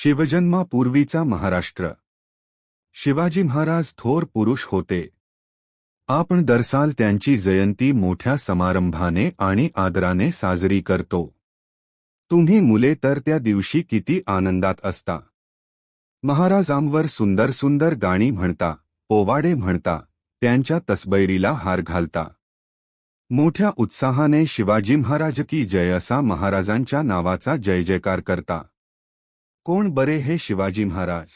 शिवजन्मापूर्वीचा महाराष्ट्र. शिवाजी महाराज थोर पुरुष होते. आपण दरसाल त्यांची जयंती मोठ्या समारंभाने आणि आदराने साजरी करतो. तुम्ही मुले तर त्या दिवशी किती आनंदात असता. महाराजांवर सुंदर सुंदर गाणी म्हणता पोवाडे म्हणता त्यांच्या तसबैरीला हार घालता. मोठ्या उत्साहाने शिवाजी महाराज की जय असा महाराजांच्या नावाचा जय जयकार करता. कोण बरे हे शिवाजी महाराज?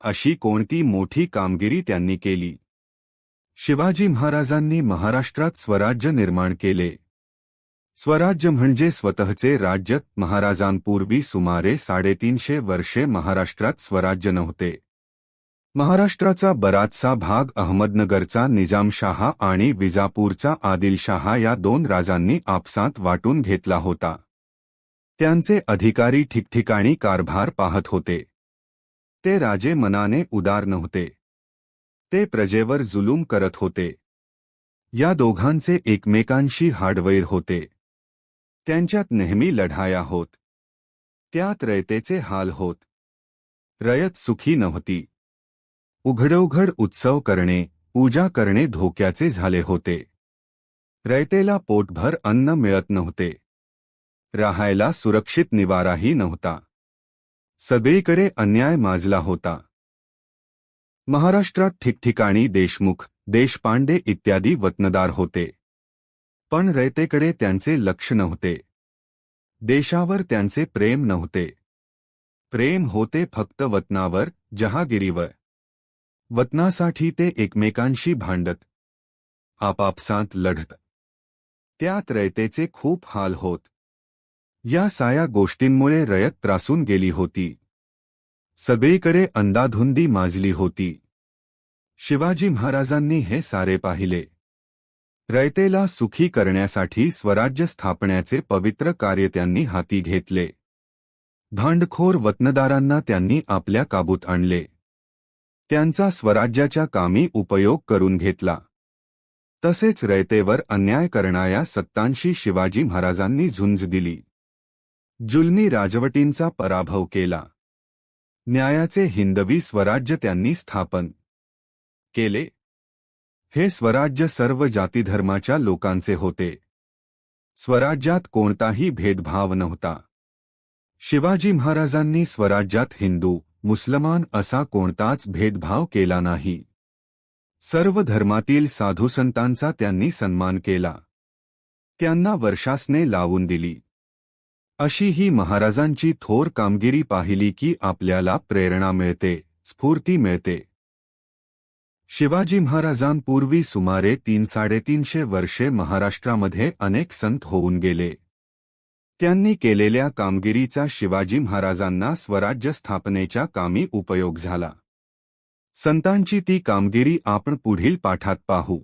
अशी कोणती मोठी कामगिरी त्यांनी केली? शिवाजी महाराजांनी महाराष्ट्रात स्वराज्य निर्माण केले. स्वराज्य म्हणजे स्वतःचे राज्य. महाराजांपूर्वी सुमारे साडेतीनशे वर्षे महाराष्ट्रात स्वराज्य नव्हते. महाराष्ट्राचा बराचसा भाग अहमदनगरचा निजामशाह आणि विजापूरचा आदिलशाह या दोन राजांनी आपसात वाटून घेतला होता. त्यांचे अधिकारी ठिकठिकाणी कारभार पाहत होते. ते राजे मनाने उदार नव्हते. ते प्रजेवर जुलूम करत होते. या दोघांचे एकमेकांशी हाडवैर होते. त्यांच्यात नेहमी लढाया होत. त्यात रयतेचे हाल होत. रयत सुखी नव्हती. उघडोघड उत्सव करणे पूजा करणे धोक्याचे झाले होते. रयतेला पोटभर अन्न मिळत नव्हते. राहायला सुरक्षित निवाराही नव्हता. सगळीकडे अन्याय माजला होता. महाराष्ट्रात ठिकठिकाणी देशमुख देशपांडे इत्यादी वतनदार होते. पण रयतेकडे त्यांचे लक्ष नव्हते. देशावर त्यांचे प्रेम नव्हते. प्रेम होते फक्त वतनावर जहागिरीवर. वतनासाठी ते एकमेकांशी भांडत आपापसात लढत. त्यात रयतेचे खूप हाल होत. या साया गोष्टींमुळे रयत त्रासून गेली होती. सगळीकडे अंदाधुंदी माजली होती. शिवाजी महाराजांनी हे सारे पाहिले. रयतेला सुखी करण्यासाठी स्वराज्य स्थापण्याचे पवित्र कार्य त्यांनी हाती घेतले. भांडखोर वतनदारांना त्यांनी आपल्या काबूत आणले. त्यांचा स्वराज्याच्या कामी उपयोग करून घेतला. तसेच रयतेवर अन्याय करणाऱ्या सत्तांशी शिवाजी महाराजांनी झुंज दिली. जुलमी राजवटींचा पराभव केला. न्यायाचे हिंदवी स्वराज्य त्यांनी स्थापन केले. हे स्वराज्य सर्व जातीधर्माच्या लोकांचे होते. स्वराज्यात कोणताही भेदभाव नव्हता. शिवाजी महाराजांनी स्वराज्यात हिंदू मुसलमान असा कोणताच भेदभाव केला नाही. सर्व धर्मातील साधुसंतांचा त्यांनी सन्मान केला. त्यांना वर्षासने लावून दिली. अशी ही महाराजांची थोर कामगिरी पाहिली की आपल्याला प्रेरणा मिळते स्फूर्ती मिळते. शिवाजी महाराजांपूर्वी सुमारे तीन साडेतीनशे वर्षे महाराष्ट्रामध्ये अनेक संत होऊन गेले. त्यांनी केलेल्या कामगिरीचा शिवाजी महाराजांना स्वराज्य स्थापनेच्या कामी उपयोग झाला. संतांची ती कामगिरी आपण पुढील पाठात पाहू.